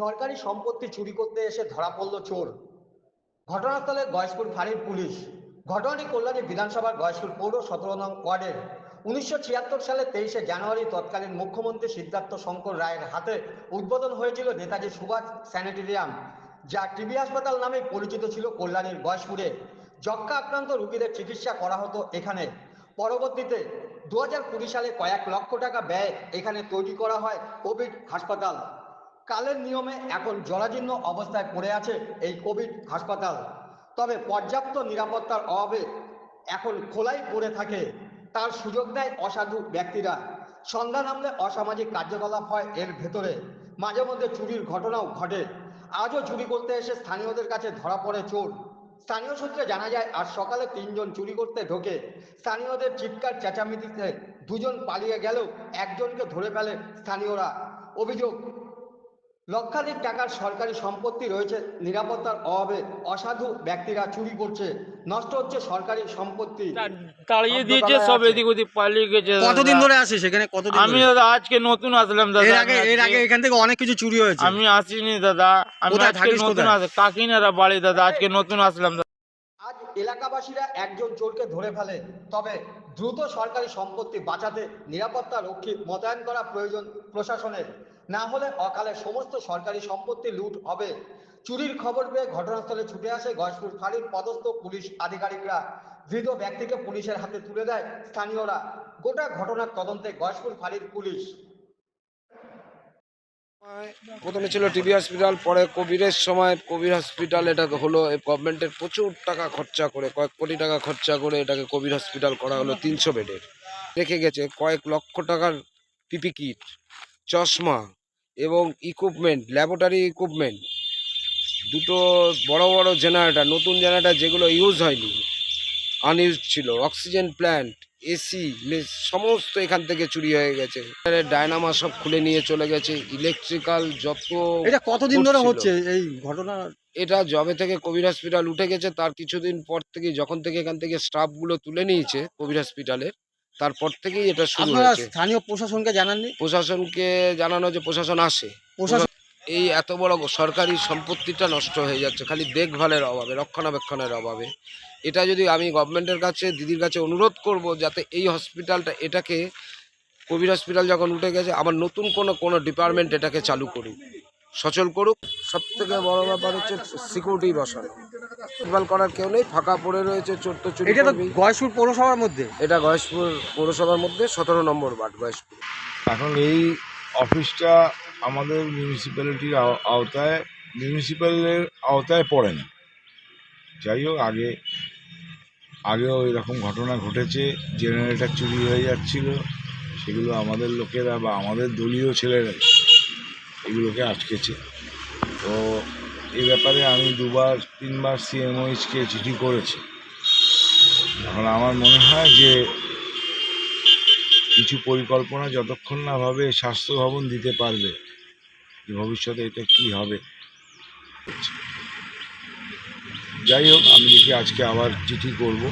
সরকারি সম্পত্তি চুরি করতে এসে ধরা পড়ল চোর। ঘটনাস্থলে গয়েশপুর ফাঁড়ির পুলিশ। ঘটনাটি কল্যাণী বিধানসভার গয়েশপুর পৌর সতেরো নং ওয়ার্ডের। উনিশশো ছিয়াত্তর সালে তেইশে জানুয়ারি তৎকালীন মুখ্যমন্ত্রী সিদ্ধার্থ শঙ্কর রায়ের হাতে উদ্বোধন হয়েছিল নেতাজি সুভাষ স্যানিটেরিয়াম, যা টিবি হাসপাতাল নামে পরিচিত ছিল কল্যাণীর গয়েশপুরে। যক্ষ্মা আক্রান্ত রোগীদের চিকিৎসা করা হতো এখানে। পরবর্তীতে দু সালে কয়েক লক্ষ টাকা ব্যয় এখানে তৈরি করা হয় কোভিড হাসপাতাল। কালের নিয়মে এখন জরাজীর্ণ অবস্থায় পড়ে আছে এই কোভিড হাসপাতাল। তবে পর্যাপ্ত নিরাপত্তার অভাবে এখন খোলাই পড়ে থাকে। তার সুযোগ দেয় অসাধু ব্যক্তিরা। সন্ধ্যা নামলে অসামাজিক কার্যকলাপ হয় এর ভেতরে। মাঝে মধ্যে চুরির ঘটনাও ঘটে। আজও চুরি করতে এসে স্থানীয়দের কাছে ধরা পড়ে চোর। স্থানীয় সূত্রে জানা যায়, আজ সকালে তিনজন চুরি করতে ঢোকে। স্থানীয়দের চিৎকার, চেঁচামেচিতে দুজন পালিয়ে গেলেও একজনকে ধরে ফেলে স্থানীয়রা। অভিযোগ লক্ষাধিক টাকার সরকারি সম্পত্তি রয়েছে নিরাপত্তার অভাবে। অসাধু ব্যক্তিরা চুরি করছে। নষ্ট হচ্ছে সরকারি সম্পত্তি। তাড়িয়ে দিয়েছে সব এদিক ওদিক পালিয়ে গেছে কতদিন ধরে আসিস এখানে? কতদিন আমি দাদা আজকে নতুন আসলাম দাদা। এর আগে এর আগে এখান থেকে অনেক কিছু চুরি হয়েছে। আমি আসিনি দাদা। আমি আজকে নতুন? কাকিনারা বাড়ি দাদা আজকে নতুন আসলাম দাদা। আজ এলাকাবাসীরা একজন চোরকে ধরে ফেলে। তবে দ্রুত সরকারি সম্পত্তি বাঁচাতে নিরাপত্তা রক্ষী মোতায়েন করা প্রয়োজন প্রশাসনের। না হলে অকালে সমস্ত সরকারি সম্পত্তি লুট হবে। চুরির খবর পেয়ে ঘটনাস্থলে ছুটে আসে গয়েশপুর ফাঁড়ির পদস্থ পুলিশ আধিকারিকরা। ধৃত ব্যক্তিকে পুলিশের হাতে তুলে দেয় স্থানীয়রা। গোটা ঘটনার তদন্তে গয়েশপুর ফাঁড়ির পুলিশ। প্রথমে ছিল টিবি হসপিটাল, পরে কোভিডের সময় কোভিড হসপিটাল, এটা হলো গভর্নমেন্টের প্রচুর টাকা খরচা করে, কয়েক কোটি টাকা খরচা করে এটাকে কোভিড হসপিটাল করা হলো, তিনশো বেডের। রেখে গেছে কয়েক লক্ষ টাকার পিপি কিট, চশমা এবং ইকুইপমেন্ট ল্যাবরেটরি ইকুইপমেন্ট দুটো বড় বড় জেনারেটর নতুন জেনারেটর যেগুলো ইউজ হয়নি আনইউজ ছিল। অক্সিজেন প্ল্যান্ট এসি সমস্ত এখান থেকে চুরি হয়ে গেছে। ডায়নামা সব খুলে নিয়ে চলে গেছে। ইলেকট্রিক্যাল যত এটা কতদিন ধরে হচ্ছে এই ঘটনা? এটা জবে থেকে কোভিড হসপিটাল উঠে গেছে তার কিছুদিন পর থেকে যখন থেকে এখান থেকে স্টাফগুলো তুলে নিয়েছে কোভিড হসপিটালের তারপর থেকেই এটা শুরু আপনারা হয়েছে। স্থানীয় প্রশাসনকে জানাননি? প্রশাসনকে জানানো যে প্রশাসন আসে। প্রশাসন এই এত বড় সরকারি সম্পত্তিটা নষ্ট হয়ে যাচ্ছে খালি দেখভালের অভাবে রক্ষণাবেক্ষণের অভাবে। এটা যদি আমি গভর্নমেন্টের কাছে দিদির কাছে অনুরোধ করব যাতে এই হসপিটালটা এটাকে কোভিড হসপিটাল যখন উঠে গেছে আবার নতুন কোনো কোনো ডিপার্টমেন্ট এটাকে চালু করুক। সচল করুক। সব থেকে বড় ব্যাপার হচ্ছে সিকিউরিটি বসানো। দেখভাল করার কেউ নেই ফাঁকা পড়ে রয়েছে চোর তো চুরি এটা তো গয়েশপুর পৌরসভার মধ্যে? এটা গয়েশপুর পৌরসভার মধ্যে সতেরো নম্বর ওয়ার্ড গয়েশপুর। এখন এই অফিসটা আমাদের মিউনিসিপ্যালিটির আওতায় মিউনিসিপ্যালের আওতায় পড়ে না। যাই হোক আগে আগেও এরকম ঘটনা ঘটেছে জেনারেটার চুরি হয়ে যাচ্ছিল সেগুলো আমাদের লোকেরা বা আমাদের দলীয় ছেলেরা এগুলোকে আটকেছে। তো এই ব্যাপারে আমি দুবার, তিনবার সিএমওইচকে চিঠি করেছি। এখন আমার মনে হয় যে কিছু পরিকল্পনা যতক্ষণ না ভাবে স্বাস্থ্য ভবন দিতে পারবে, যে ভবিষ্যতে এটা কি হবে। যাই হোক, আমি দেখি আজকে আবার চিঠি করব।